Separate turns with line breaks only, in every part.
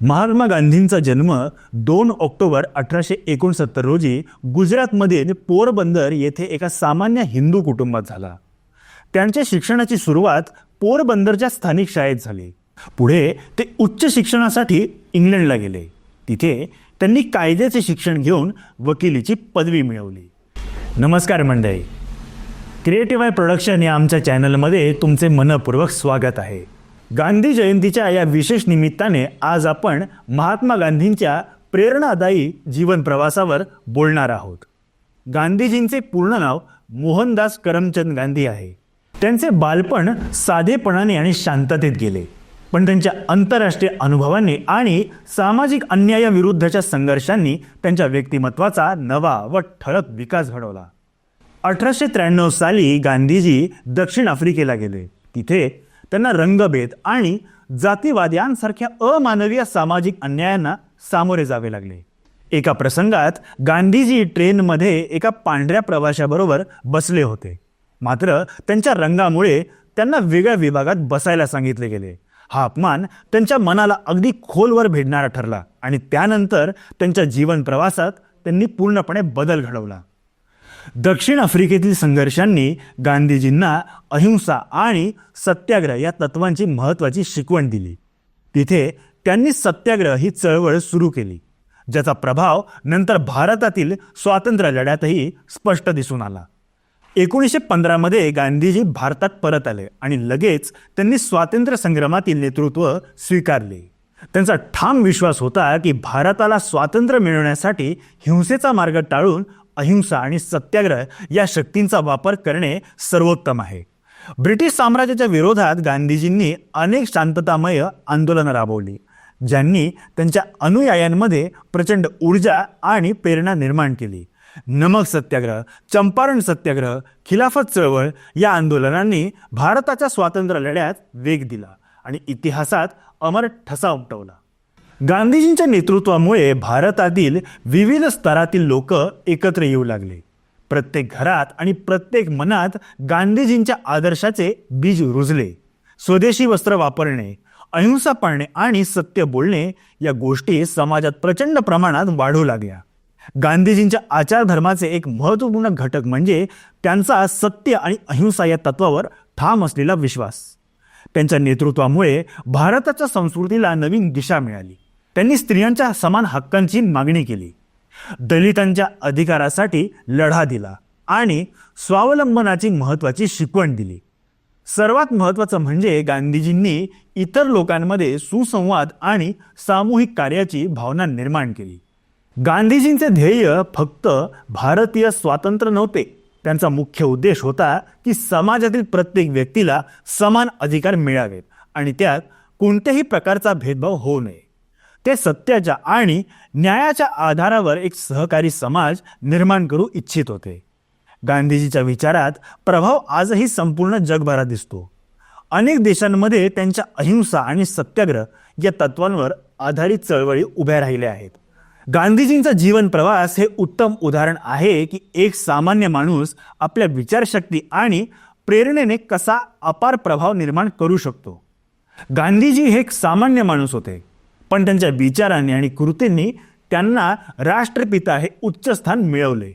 महात्मा गांधींचा जन्म दोन ऑक्टोबर अठराशे एकोणसत्तर रोजी गुजरातमधील पोरबंदर येथे एका सामान्य हिंदू कुटुंबात झाला. त्यांच्या शिक्षणाची सुरुवात पोरबंदरच्या स्थानिक शाळेत झाली. पुढे ते उच्च शिक्षणासाठी इंग्लंडला गेले. तिथे त्यांनी कायद्याचे शिक्षण घेऊन वकिलीची पदवी मिळवली. नमस्कार मंडळी. क्रिएटिव्ह आय प्रोडक्शन या आमच्या चॅनलमध्ये तुमचे मनपूर्वक स्वागत आहे. गांधी जयंतीच्या या विशेष निमित्ताने आज आपण महात्मा गांधींच्या प्रेरणादायी जीवन प्रवासावर बोलणार आहोत. गांधीजींचे पूर्ण नाव मोहनदास करमचंद गांधी आहे. त्यांचे बालपण साधेपणाने आणि शांततेत गेले. पण त्यांच्या आंतरराष्ट्रीय अनुभवांनी आणि सामाजिक अन्यायाविरुद्धच्या संघर्षांनी त्यांच्या व्यक्तिमत्वाचा नवा व ठळक विकास घडवला. अठराशे त्र्याण्णव साली गांधीजी दक्षिण आफ्रिकेला गेले. तिथे त्यांना रंगभेद आणि जातीवाद यांसारख्या अमानवीय सामाजिक अन्यायांना सामोरे जावे लागले. एका प्रसंगात गांधीजी ट्रेनमध्ये एका पांढऱ्या प्रवाशाबरोबर बसले होते. मात्र त्यांच्या रंगामुळे त्यांना वेगळ्या विभागात बसायला सांगितले गेले. हा अपमान त्यांच्या मनाला अगदी खोलवर भेटणारा ठरला आणि त्यानंतर त्यांच्या जीवन प्रवासात त्यांनी पूर्णपणे बदल घडवला. दक्षिण आफ्रिकेतील संघर्षांनी गांधीजींना अहिंसा आणि सत्याग्रह या तत्वांची महत्त्वाची शिकवण दिली. तिथे त्यांनी सत्याग्रह ही चळवळ सुरू केली ज्याचा प्रभाव नंतर भारतातील स्वातंत्र्य लढ्यातही स्पष्ट दिसून आला. एकोणीसशे पंधरामध्ये गांधीजी भारतात परत आले आणि लगेच त्यांनी स्वातंत्र्य संग्रामातील नेतृत्व स्वीकारले. त्यांचा ठाम विश्वास होता की भारताला स्वातंत्र्य मिळवण्यासाठी हिंसेचा मार्ग टाळून अहिंसा आणि सत्याग्रह या शक्तींचा वापर करणे सर्वोत्तम आहे. ब्रिटिश साम्राज्याच्या विरोधात गांधीजींनी अनेक शांततामय आंदोलनं राबवली ज्यांनी त्यांच्या अनुयायांमध्ये प्रचंड ऊर्जा आणि प्रेरणा निर्माण केली. नमक सत्याग्रह चंपारण सत्याग्रह खिलाफत चळवळ या आंदोलनांनी भारताच्या स्वातंत्र्य लढ्यात वेग दिला आणि इतिहासात अमर ठसा उमटवला. गांधीजींच्या नेतृत्वामुळे भारतातील विविध स्तरातील लोक एकत्र येऊ लागले. प्रत्येक घरात आणि प्रत्येक मनात गांधीजींच्या आदर्शाचे बीज रुजले. स्वदेशी वस्त्र वापरणे अहिंसा पाळणे आणि सत्य बोलणे या गोष्टी समाजात प्रचंड प्रमाणात वाढू लागल्या. गांधीजींच्या आचारधर्माचे एक महत्त्वपूर्ण घटक म्हणजे त्यांचा सत्य आणि अहिंसा या तत्वावर ठाम असलेला विश्वास. त्यांच्या नेतृत्वामुळे भारताच्या संस्कृतीला नवीन दिशा मिळाली. त्यांनी स्त्रियांच्या समान हक्कांची मागणी केली. दलितांच्या अधिकारासाठी लढा दिला आणि स्वावलंबनाची महत्त्वाची शिकवण दिली. सर्वात महत्त्वाचं म्हणजे गांधीजींनी इतर लोकांमध्ये सुसंवाद आणि सामूहिक कार्याची भावना निर्माण केली. गांधीजींचे ध्येय फक्त भारतीय स्वातंत्र्य नव्हते. त्यांचा मुख्य उद्देश होता की समाजातील प्रत्येक व्यक्तीला समान अधिकार मिळावेत आणि त्यात कोणत्याही प्रकारचा भेदभाव होऊ नये. ते सत्याच्या आणि न्यायाच्या आधारावर एक सहकारी समाज निर्माण करू इच्छित होते. गांधीजीच्या विचारात प्रभाव आजही संपूर्ण जगभरात दिसतो. अनेक देशांमध्ये त्यांच्या अहिंसा आणि सत्याग्रह या तत्वांवर आधारित चळवळी उभ्या राहिल्या आहेत. गांधीजींचा जीवन प्रवास हे उत्तम उदाहरण आहे की एक सामान्य माणूस आपल्या विचारशक्ती आणि प्रेरणेने कसा अपार प्रभाव निर्माण करू शकतो. गांधीजी हे एक सामान्य माणूस होते. पण त्यांच्या विचारांनी आणि कृतींनी त्यांना राष्ट्रपिता हे उच्च स्थान मिळवले.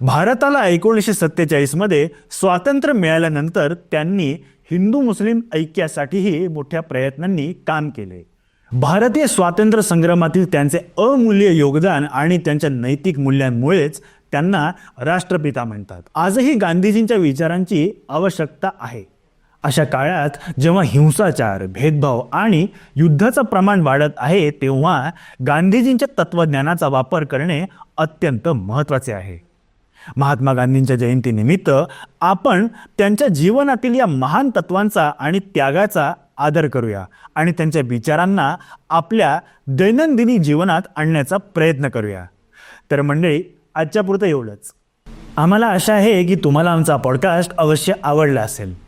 भारताला एकोणीसशे सत्तेचाळीसमध्ये स्वातंत्र्य मिळाल्यानंतर त्यांनी हिंदू मुस्लिम ऐक्यासाठीही मोठ्या प्रयत्नांनी काम केले. भारतीय स्वातंत्र्य संग्रामातील त्यांचे अमूल्य योगदान आणि त्यांच्या नैतिक मूल्यांमुळेच त्यांना राष्ट्रपिता म्हणतात. आजही गांधीजींच्या विचारांची आवश्यकता आहे. अशा काळात जेव्हा हिंसाचार भेदभाव आणि युद्धाचं प्रमाण वाढत आहे तेव्हा गांधीजींच्या तत्त्वज्ञानाचा वापर करणे अत्यंत महत्त्वाचे आहे. महात्मा गांधींच्या जयंतीनिमित्त आपण त्यांच्या जीवनातील या महान तत्वांचा आणि त्यागाचा आदर करूया आणि त्यांच्या विचारांना आपल्या दैनंदिनी जीवनात आणण्याचा प्रयत्न करूया. तर मंडळी आजच्या पुरतं एवढंच. आम्हाला आशा आहे की तुम्हाला आमचा पॉडकास्ट अवश्य आवडला असेल.